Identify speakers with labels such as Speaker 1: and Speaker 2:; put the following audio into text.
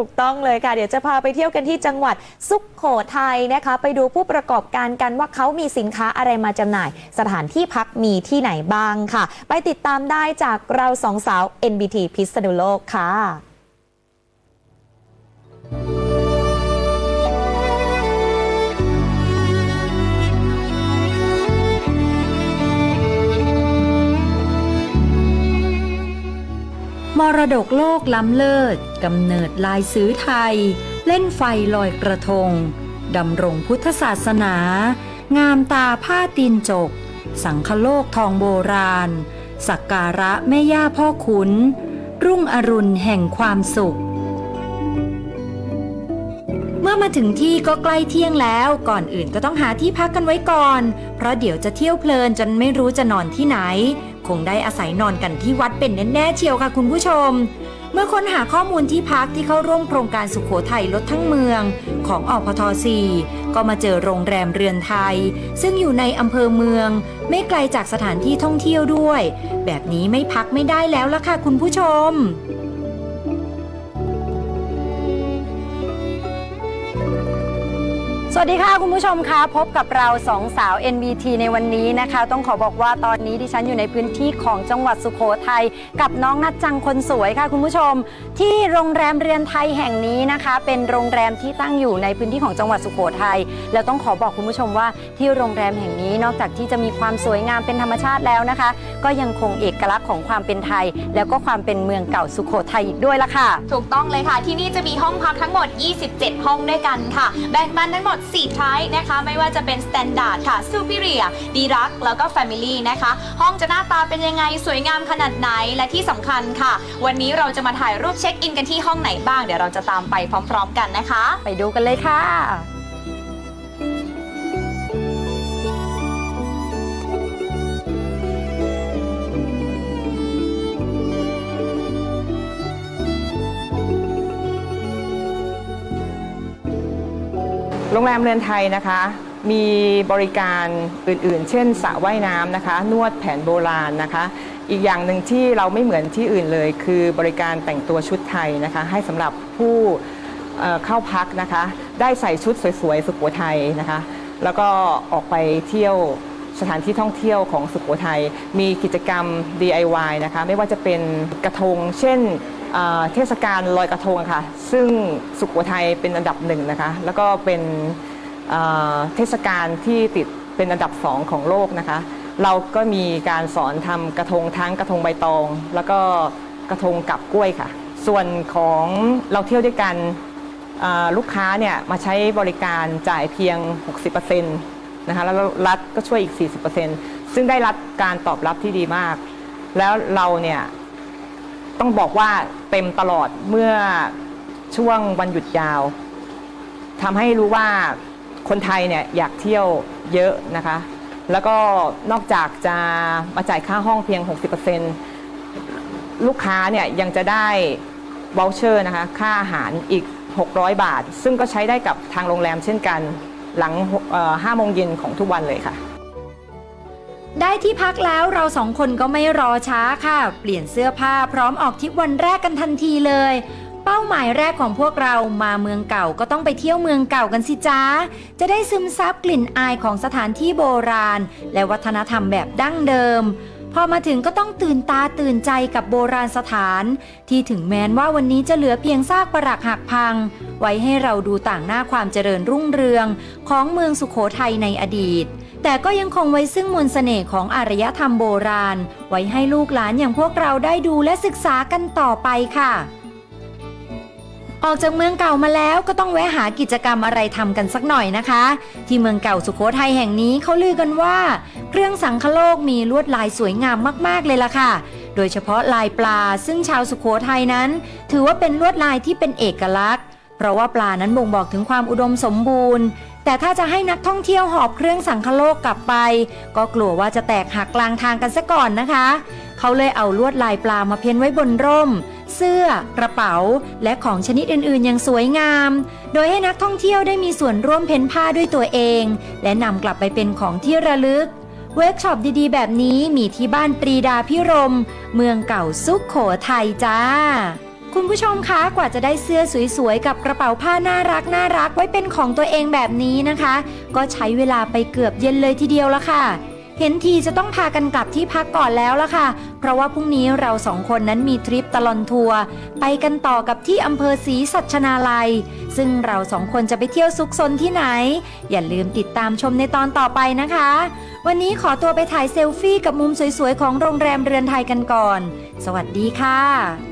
Speaker 1: ถูกต้องเลยค่ะเดี๋ยวจะพาไปเที่ยวกันที่จังหวัดสุขโขทัยนะคะ ไปดูผู้ประกอบการกันว่าเขามีสินค้าอะไรมาจำหน่าย สถานที่พักมีที่ไหนบ้างค่ะ ไปติดตามได้จากเราสองสาว NBT พิษณุโลกค่ะ
Speaker 2: มรดกโลกล้ำเลิศกำเนิดลายซื้อไทย เล่นไฟลอยกระทงดำรงพุทธศาสนา งามตาผ้าตีนจก สังคโลกทองโบราณ สักการะแม่ย่าพ่อขุน รุ่งอรุณแห่งความสุข เมื่อมาถึงที่ก็ใกล้เที่ยงแล้วก่อนอื่นก็ต้องหาที่พักกันไว้ก่อน เพราะเดี๋ยวจะเที่ยวเพลินจนไม่รู้จะนอนที่ไหน คงได้อาศัยนอนกันที่วัดเป็นแน่ๆเชียวค่ะคุณผู้ชม เมื่อค้นหาข้อมูลที่พักที่เข้าร่วมโครงการสุขโขทัยลดทั้งเมือง ของอพท4ก็มาเจอโรงแรมเรือนไทย ซึ่งอยู่ในอำเภอเมือง ไม่ไกลจากสถานที่ท่องเที่ยวด้วย แบบนี้ไม่พักไม่ได้แล้วล่ะค่ะคุณผู้ชม สวัสดีค่ะคุณผู้ชมคะพบกับเราสองสาว NBT ในวันนี้นะคะ ต้องขอบอกว่าตอนนี้ดิฉันอยู่ในพื้นที่ของจังหวัดสุโขทัยกับน้องนัดจังคนสวยค่ะคุณผู้ชม ที่โรงแรมเรือนไทยแห่งนี้นะคะ เป็นโรงแรมที่ตั้งอยู่ในพื้นที่ของจังหวัดสุโขทัยแล้วต้องขอบอกคุณผู้ชมว่าที่โรงแรมแห่งนี้นอกจากที่จะมีความสวยงามเป็นธรรมชาติแล้วนะคะ ก็ยังคงเอกลักษณ์ของความเป็นไทย แล้วก็ความเป็นเมืองเก่าสุโขทัยอีกด้วยละค่ะ
Speaker 3: ถูกต้องเลยค่ะ ที่นี่จะมีห้องพักทั้งหมด 27 ห้องด้วยกันค่ะ แบ่งปันทั้งหมด4 ไทป์นะคะ ไม่ว่าจะเป็น Standard ค่ะ Superior d e l u x e แล้วก็ Family นะคะ ห้องจะหน้าตาเป็นยังไงสวยงามขนาดไหนและที่สำคัญค่ะ วันนี้เราจะมาถ่ายรูปเช็คอินกันที่ห้องไหนบ้าง เดี๋ยวเราจะตามไปพร้อม ๆ กันนะคะ
Speaker 2: ไปดูกันเลยค่ะ
Speaker 4: โรงแรมเรือนไทยนะคะ มีบริการอื่นๆ เช่นสระว่ายน้ำนะคะ นวดแผนโบราณนะคะ อีกอย่างหนึ่งที่เราไม่เหมือนที่อื่นเลย คือบริการแต่งตัวชุดไทยนะคะ ให้สำหรับผู้เเข้าพักนะคะ ได้ใส่ชุดสวยๆสุโขทัยนะคะ แล้วก็ออกไปเที่ยวสถานที่ท่องเที่ยวของสุโขทัยมีกิจกรรม DIY นะคะ ไม่ว่าจะเป็นกระทง เช่น เอ่อเทศกาลลอยกระทงค่ะ ซึ่งสุโขทัยเป็นอันดับหนึ่งนะคะ แล้วก็เป็นเอ่อเทศกาลที่ติดเป็นอันดับสองของโลกนะคะ เราก็มีการสอนทำกระทงทั้งกระทงใบตอง แล้วก็กระทงกับกล้วยค่ะ ส่วนของเราเที่ยวด้วยกัน อ่าลูกค้าเนี่ยมาใช้บริการจ่ายเพียง 60%นะคะแล้วรัฐก็ช่วยอีก 40%ซึ่งได้รับการตอบรับที่ดีมาก แล้วเราเนี่ย ต้องบอกว่าเต็มตลอดเมื่อช่วงวันหยุดยาวทำให้รู้ว่าคนไทยเนี่ยอยากเที่ยวเยอะนะคะ แล้วก็นอกจากจะมาจ่ายค่าห้องเพียง 60%ลูกค้าเนี่ยยังจะได้วอลเชอร์นะคะ ค่าอาหารอีก 600 บาท ซึ่งก็ใช้ได้กับทางโรงแรมเช่นกันหลัง5โมงเย็นของทุกวันเลยค่ะ
Speaker 2: ได้ที่พักแล้วเราสองคนก็ไม่รอช้าค่ะ เปลี่ยนเสื้อผ้าพร้อมออกทริปวันแรกกันทันทีเลย เป้าหมายแรกของพวกเรามาเมืองเก่าก็ต้องไปเที่ยวเมืองเก่ากันสิจ้า จะได้ซึมซับกลิ่นอายของสถานที่โบราณ และวัฒนธรรมแบบดั้งเดิม พอมาถึงก็ต้องตื่นตาตื่นใจกับโบราณสถาน ที่ถึงแม้นว่าวันนี้จะเหลือเพียงซากปรักหักพัง ไว้ให้เราดูต่างหน้าความเจริญรุ่งเรือง ของเมืองสุขโขทัยในอดีต แต่ก็ยังคงไว้ซึ่งมนต์เสน่ห์ของอารยธรรมโบราณ ไว้ให้ลูกหลานอย่างพวกเราได้ดูและศึกษากันต่อไปค่ะ ออกจากเมืองเก่ามาแล้วก็ต้องแวะหากิจกรรมอะไรทำกันสักหน่อยนะคะ ที่เมืองเก่าสุโขทัยแห่งนี้เขาลือกันว่า เครื่องสังคโลกมีลวดลายสวยงามมากๆเลยล่ะค่ะ โดยเฉพาะลายปลาซึ่งชาวสุโขทัยนั้น ถือว่าเป็นลวดลายที่เป็นเอกลักษณ์ ราะว่าปลานั้นบ่งบอกถึงความอุดมสมบูรณ์ แต่ถ้าจะให้นักท่องเที่ยวหอบเครื่องสังคโลกกลับไป ก็กลัวว่าจะแตกหักกลางทางกันซะก่อนนะคะ เขาเลยเอาลวดลายปลามาเพ้นไว้บนร่ม เสื้อ กระเป๋า และของชนิดอื่นๆ อย่างสวยงาม โดยให้นักท่องเที่ยวได้มีส่วนร่วมเพ้นผ้าด้วยตัวเอง และนำกลับไปเป็นของที่ระลึกเวิร์กช็อปดีๆ แบบนี้มีที่บ้านปรีดาพิรม เมืองเก่าสุขโขทัยจ้า คุณผู้ชมคะกว่าจะได้เสื้อสวยๆ กับกระเป๋าผ้าน่ารักน่ารักไว้เป็นของตัวเองแบบนี้นะคะ ก็ใช้เวลาไปเกือบเย็นเลยทีเดียวละค่ะ เห็นทีจะต้องพากันกลับที่พักก่อนแล้วละค่ะ เพราะว่าพรุ่งนี้เราสองคนนั้นมีทริปตลอนทัวร์ไปกันต่อกับที่อำเภอศรีสัชนาลัย ซึ่งเราสองคนจะไปเที่ยวซุกซนที่ไหน อย่าลืมติดตามชมในตอนต่อไปนะคะ วันนี้ขอตัวไปถ่ายเซลฟี่กับมุมสวยๆของโรงแรมเรือนไทยกันก่อน สวัสดีค่ะ